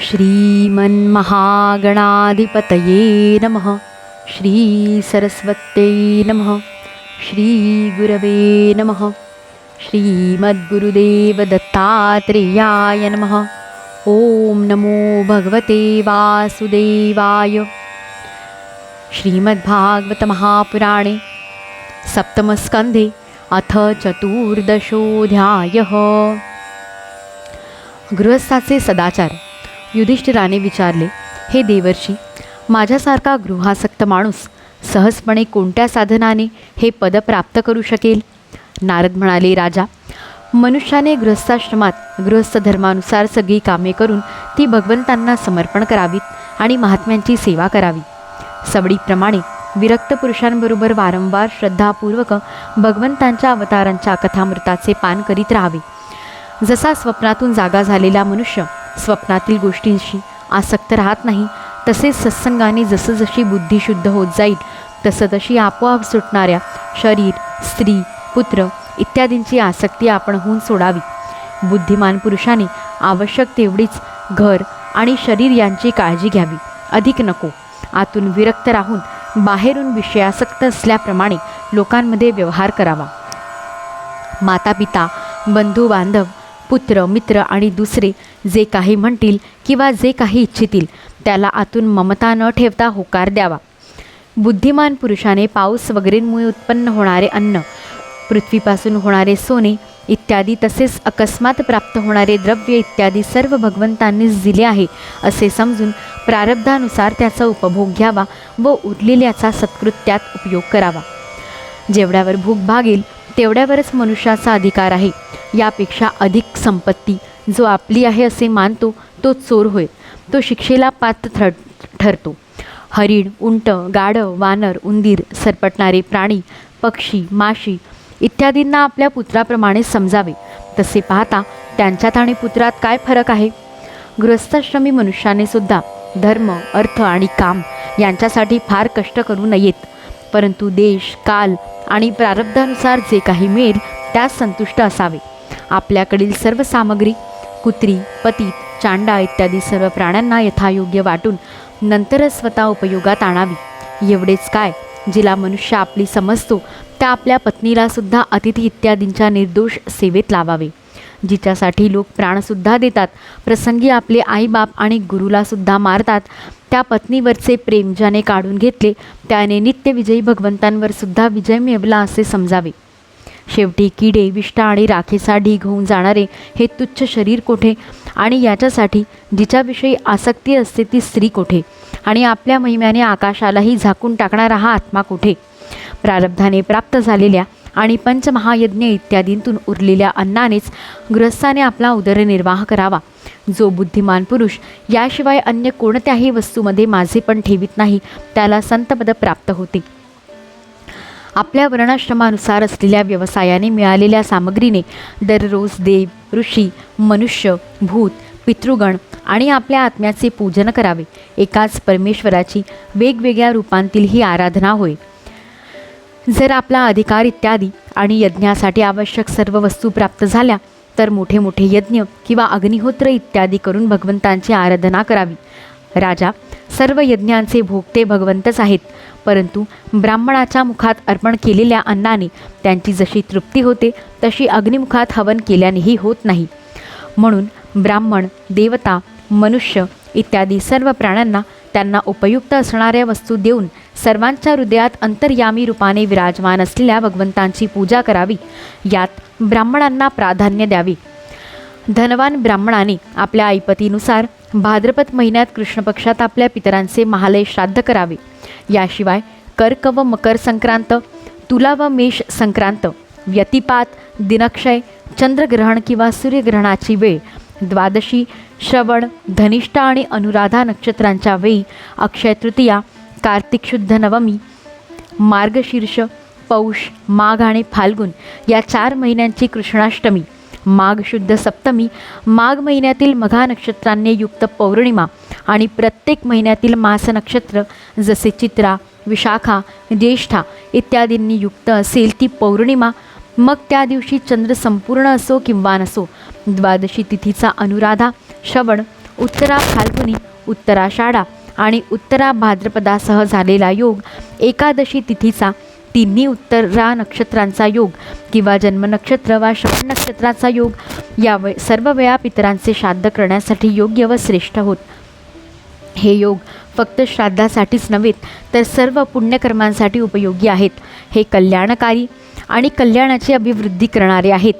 श्रीमन्महागणाधिपतये नमः। श्रीसरस्वत्यै नमः। श्रीगुरवे नमः। श्रीमद्गुरुदेवदत्तात्रेयाय नमः। ॐ नमो भगवते वासुदेवाय। श्रीमद्भागवतमहापुराणे सप्तमस्कन्धे अथ चतुर्दशोऽध्यायः। गृहस्थाचे सदाचार। युधिष्ठिराने विचारले हे देवर्षी माझ्यासारखा गृहासक्त माणूस सहजपणे कोणत्या साधनाने हे पद प्राप्त करू शकेल? नारद म्हणाले राजा मनुष्याने गृहस्थाश्रमात गृहस्थ धर्मानुसार सगळी कामे करून ती भगवंतांना समर्पण करावीत आणि महात्म्यांची सेवा करावी. सवडीप्रमाणे विरक्त पुरुषांबरोबर वारंवार श्रद्धापूर्वक भगवंतांच्या अवतारांच्या कथामृताचे पान करीत राहावे. जसा स्वप्नातून जागा झालेला मनुष्य स्वप्नातील गोष्टींशी आसक्त राहत नाही तसेच सत्संगाने जसं जशी बुद्धी शुद्ध होत जाईल तसं तशी आपोआप सुटणाऱ्या शरीर स्त्री पुत्र इत्यादींची आसक्ती आपण होऊन सोडावी. बुद्धिमान पुरुषाने आवश्यक तेवढीच घर आणि शरीर यांची काळजी घ्यावी. अधिक नको. आतून विरक्त राहून बाहेरून विषयासक्त असल्याप्रमाणे लोकांमध्ये व्यवहार करावा. माता पिता बंधू बांधव पुत्र मित्र आणि दुसरे जे काही म्हणतील किंवा जे काही इच्छितील त्याला आतून ममता न ठेवता होकार द्यावा. बुद्धिमान पुरुषाने पाऊस वगैरेंमुळे उत्पन्न होणारे अन्न पृथ्वीपासून होणारे सोने इत्यादी तसेच अकस्मात प्राप्त होणारे द्रव्य इत्यादी सर्व भगवंतांनीच दिले आहे असे समजून प्रारब्धानुसार त्याचा उपभोग घ्यावा व उरलेल्याचा सत्कृत्यात उपयोग करावा. जेवढ्यावर भूक भागेल तेवढ्यावरच मनुष्याचा अधिकार आहे. यापेक्षा अधिक संपत्ती जो आपली आहे असे मानतो तो चोर होय. तो शिक्षेला पात्र ठर ठरतो. हरिण उंट गाढव वानर उंदीर सरपटणारे प्राणी पक्षी माशी इत्यादींना आपल्या पुत्राप्रमाणे समजावे. तसे पाहता त्यांच्यात आणि पुत्रात काय फरक आहे? गृहस्थाश्रमी मनुष्याने सुद्धा धर्म अर्थ आणि काम यांच्यासाठी फार कष्ट करू नयेत. परंतु देश काल आणि प्रारब्धानुसार जे काही मिळेल त्यास संतुष्ट असावे. आपल्याकडील सर्व सामग्री कुत्री पतीत चांडा इत्यादी सर्व प्राण्यांना यथायोग्य वाटून नंतरच स्वतः उपयोगात आणावी. एवढेच काय जिला मनुष्य आपली समजतो त्या आपल्या पत्नीला सुद्धा अतिथी इत्यादींच्या निर्दोष सेवेत लावावे. जिच्यासाठी लोक प्राणसुद्धा देतात प्रसंगी आपले आईबाप आणि गुरुलासुद्धा मारतात त्या पत्नीवरचे प्रेम ज्याने काढून घेतले त्याने नित्यविजयी भगवंतांवर सुद्धा विजय मिळवला असे समजावे. शेवटी किडे विष्ठा आणि राखेचा ढीग होऊन जाणारे हे तुच्छ शरीर कोठे? आणि याच्यासाठी जिच्याविषयी आसक्ती असते ती स्त्री कोठे? आणि आपल्या महिम्याने आकाशालाही झाकून टाकणारा हा आत्मा कुठे? प्रारब्धाने प्राप्त झालेल्या आणि पंचमहायज्ञ इत्यादींतून उरलेल्या अन्नानेच गृहस्थाने आपला उदरनिर्वाह करावा. जो बुद्धिमान पुरुष याशिवाय अन्य कोणत्याही वस्तूमध्ये माझे पण ठेवीत नाही त्याला संतपद प्राप्त होते. आपल्या वर्णाश्रमानुसार असलेल्या व्यवसायाने मिळालेल्या सामग्रीने दररोज देव ऋषी मनुष्य भूत पितृगण आणि आपल्या आत्म्याचे पूजन करावे. एकाच परमेश्वराची वेगवेगळ्या रूपांतील ही आराधना होय. जर आपला अधिकार इत्यादी आणि यज्ञासाठी आवश्यक सर्व वस्तू प्राप्त झाल्या तर मोठे मोठे यज्ञ किंवा अग्निहोत्र इत्यादी करून भगवंतांची आराधना करावी. राजा सर्व यज्ञांचे भोगते भगवंतच आहेत. परंतु ब्राह्मणाच्या मुखात अर्पण केलेल्या अन्नाने त्यांची जशी तृप्ती होते तशी अग्निमुखात हवन केल्यानेही होत नाही. म्हणून ब्राह्मण देवता मनुष्य इत्यादी सर्व प्राण्यांना त्यांना उपयुक्त असणाऱ्या वस्तू देऊन सर्वांच्या हृदयात अंतर्यामी रूपाने विराजमान असलेल्या भगवंतांची पूजा करावी यात ब्राह्मणांना प्राधान्य द्यावे. धनवान ब्राह्मणाने आपल्या ऐपतीनुसार भाद्रपद महिन्यात कृष्णपक्षात आपल्या पितरांचे महालय श्राद्ध करावे. याशिवाय कर्क व मकर संक्रांत तुला व मेष संक्रांत व्यतिपात दिनक्षय चंद्रग्रहण किंवा सूर्यग्रहणाची वेळ द्वादशी श्रवण धनिष्ठा आणि अनुराधा नक्षत्रांच्या वेळी अक्षय तृतीया कार्तिक शुद्ध नवमी मार्गशीर्ष पौष माघ आणि फाल्गुन या चार महिन्यांची कृष्णाष्टमी माघ शुद्ध सप्तमी माघ महिन्यातील मघा नक्षत्रांनी युक्त पौर्णिमा आणि प्रत्येक महिन्यातील मास नक्षत्र जसे चित्रा विशाखा ज्येष्ठा इत्यादींनी युक्त असेल ती पौर्णिमा. मग त्या दिवशी चंद्र संपूर्ण असो किंवा नसो द्वादशी तिथीचा अनुराधा श्रवण उत्तरा फाल्गुनी उत्तराषाढा आणि उत्तरा भाद्रपदासह झालेला योग एकादशी तिथीचा तिन्ही उत्तरा नक्षत्रांचा योग किंवा जन्मनक्षत्र वा श्रवण नक्षत्राचा योग. या वे सर्व वेळा पितरांचे श्राद्ध करण्यासाठी योग्य व श्रेष्ठ होत. हे योग फक्त श्राद्धासाठीच नव्हे तर सर्व पुण्यकर्मांसाठी उपयोगी आहेत. हे कल्याणकारी आणि कल्याणाची अभिवृद्धी करणारे आहेत.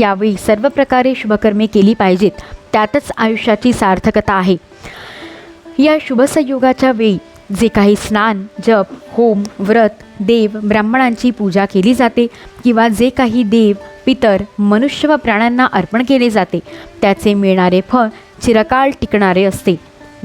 यावेळी सर्व प्रकारे शुभकर्मे केली पाहिजेत. त्यातच आयुष्याची सार्थकता आहे. या शुभसंयोगाच्या वेळी जे काही स्नान जप होम व्रत देव ब्राह्मणांची पूजा केली जाते किंवा जे काही देव पितर मनुष्य व प्राण्यांना अर्पण केले जाते त्याचे मिळणारे फळ चिरकाळ टिकणारे असते.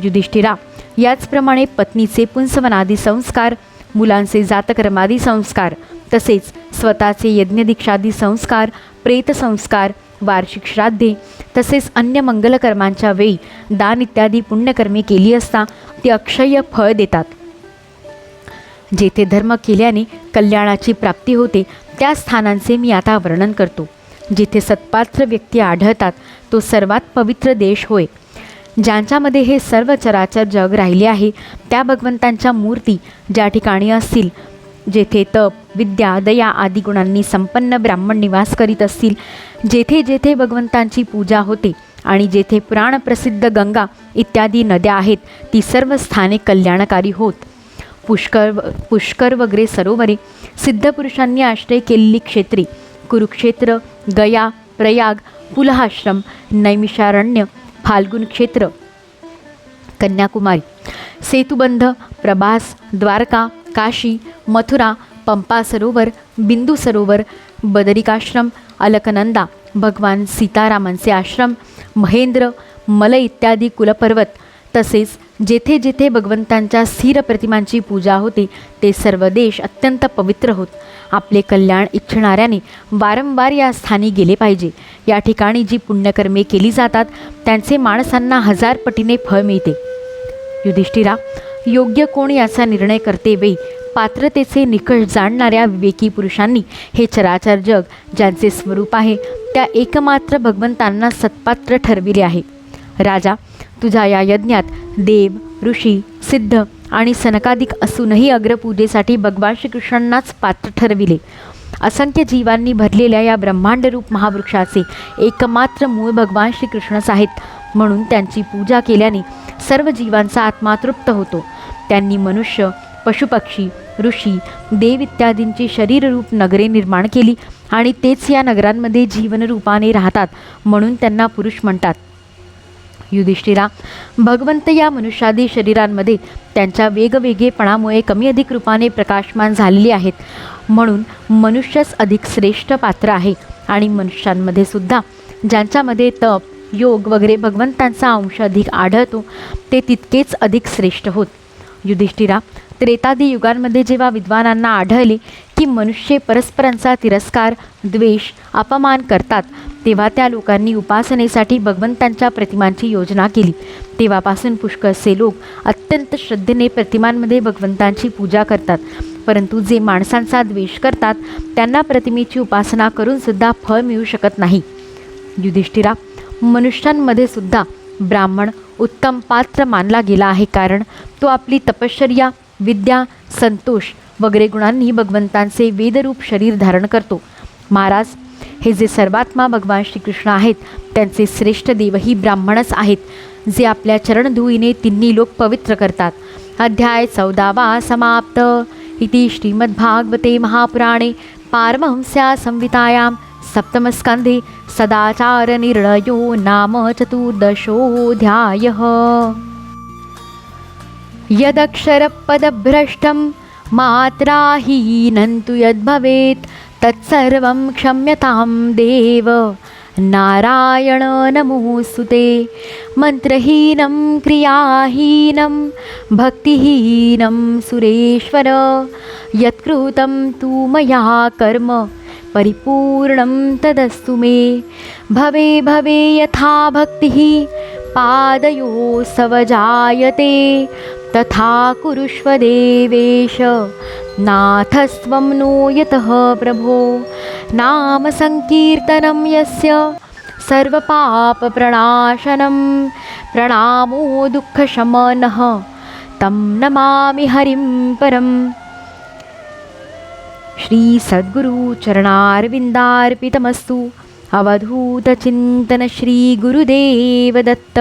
युधिष्ठिरा याचप्रमाणे पत्नीचे पुंसवनादी संस्कार मुलांचे जातकर्मादी संस्कार तसेच स्वतःचे यज्ञदीक्षादी संस्कार प्रेतसंस्कार वार्षिक श्राद्धे तसेच अन्य मंगलकर्मांच्या वेळी दान इत्यादी पुण्यकर्मे केली असता ती अक्षय फळ देतात. जेथे धर्म केल्याने कल्याणाची प्राप्ती होते त्या स्थानांचे मी आता वर्णन करतो. जिथे सत्पात्र व्यक्ती आढळतात तो सर्वात पवित्र देश होय. ज्यांच्यामध्ये हे सर्व चराचर जग राहिले आहे त्या भगवंतांच्या मूर्ती ज्या ठिकाणी असतील जेथे तप विद्या दया आदी गुणांनी संपन्न ब्राह्मण निवास करीत असतील जेथे जेथे भगवंतांची पूजा होते आणि जेथे पुराणप्रसिद्ध गंगा इत्यादी नद्या आहेत ती सर्व स्थाने कल्याणकारी होत. पुष्कर पुष्कर वगैरे सरोवरे सिद्धपुरुषांनी आश्रय केलेली क्षेत्रे कुरुक्षेत्र गया प्रयाग पुलहाश्रम नैमिषारण्य फाल्गुन क्षेत्र कन्याकुमारी सेतुबंध प्रभास द्वारका काशी मथुरा पंपा सरोवर बिंदू सरोवर बदरिकाश्रम अलकनंदा भगवान सीतारामांचे आश्रम महेंद्र मल इत्यादी कुलपर्वत तसेच जेथे जेथे भगवंतांच्या स्थिर प्रतिमांची पूजा होते ते सर्व देश अत्यंत पवित्र होत. आपले कल्याण इच्छणाऱ्याने वारंवार या स्थानी गेले पाहिजे. या ठिकाणी जी पुण्यकर्मे केली जातात त्यांचे माणसांना हजार पटीने फळ मिळते. युधिष्ठिरा योग्य कोण याचा निर्णय करते वेळी पात्रतेचे निकष जाणणाऱ्या विवेकी पुरुषांनी हे चराचर जग ज्यांचे स्वरूप आहे त्या एकमात्र भगवंतांना सत्पात्र ठरविले आहे. राजा तुझ्या या यज्ञात देव ऋषी सिद्ध आणि सनकाधिक असूनही अग्रपूजेसाठी भगवान श्रीकृष्णांनाच पात्र ठरविले. असंख्य जीवांनी भरलेल्या या ब्रह्मांडरूप महावृक्षाचे एकमात्र मूळ भगवान श्रीकृष्णच आहेत. म्हणून त्यांची पूजा केल्याने सर्व जीवांचा आत्मा तृप्त होतो. त्यांनी मनुष्य पशुपक्षी ऋषी देव इत्यादींची शरीररूप नगरे निर्माण केली आणि तेच या नगरांमध्ये जीवनरूपाने राहतात म्हणून त्यांना पुरुष म्हणतात. युधिष्ठिरा. भगवंत या मनुष्यादी शरीरांमध्ये त्यांच्या वेगवेगळेपणामुळे कमी अधिक रूपाने प्रकाशमान झालेली आहेत. म्हणून मनुष्यच अधिक श्रेष्ठ पात्र आहे आणि मनुष्यांमध्ये सुद्धा ज्यांच्यामध्ये तप योग वगैरे भगवंतांचा अंश अधिक आढळतो ते तितकेच अधिक श्रेष्ठ होत. युधिष्ठिरा त्रेतादी युगांमध्ये जेव्हा विद्वानांना आढळले की मनुष्य परस्परांचा तिरस्कार द्वेष अपमान करतात तेव्हा त्या लोकांनी उपासनेसाठी भगवंतांच्या प्रतिमांची योजना केली. तेव्हापासून पुष्कळसे लोक अत्यंत श्रद्धेने प्रतिमांमध्ये भगवंतांची पूजा करतात. परंतु जे माणसांचा द्वेष करतात त्यांना प्रतिमेची उपासना करून सुद्धा फळ मिळू शकत नाही. युधिष्ठिरा मनुष्यांमध्ये सुद्धा ब्राह्मण उत्तम पात्र मानला गेला आहे कारण तो आपली तपश्चर्या विद्या संतोष वगैरे गुणांनी भगवंतांचे वेदरूप शरीर धारण करतो. महाराज हे जे सर्वात्मा भगवान श्रीकृष्ण आहेत त्यांचे श्रेष्ठ देवही ब्राह्मणच आहेत जे आपल्या चरणधुईने तिन्ही लोक पवित्र करतात. अध्याय चौदावा समाप्त. इति श्रीमद्भागवते महापुराणे पारमहंस्या संहितायां सप्तमस्कन्धे सदाचारनिर्णयो नाम चतुर्दशोऽध्यायः. यदक्षरपदभ्रष्टं मात्राहीनं तु यद्भवेत् तत्सर्वं क्षम्यतां देव। नारायण नमोऽस्तु ते मन्त्रहीनं क्रियाहीनं भक्तिहीनं सुरेश्वर। यत्कृतं तु मया कर्म परिपूर्णं तदस्तु मे। भवे भवे यथा भक्तिः पादयोस्तव सवजायते तथा कुरुष्व देवेश। नाथस्वं नो यतः प्रभो। नाम सङ्कीर्तनं यस्य सर्वपापप्रणाशनं। प्रणामो दुःखशमनः। तं नमामि हरिं परं। श्रीसद्गुरुचरणारविन्दार्पितमस्तु अवधूतचिन्तनश्रीगुरुदेवदत्त।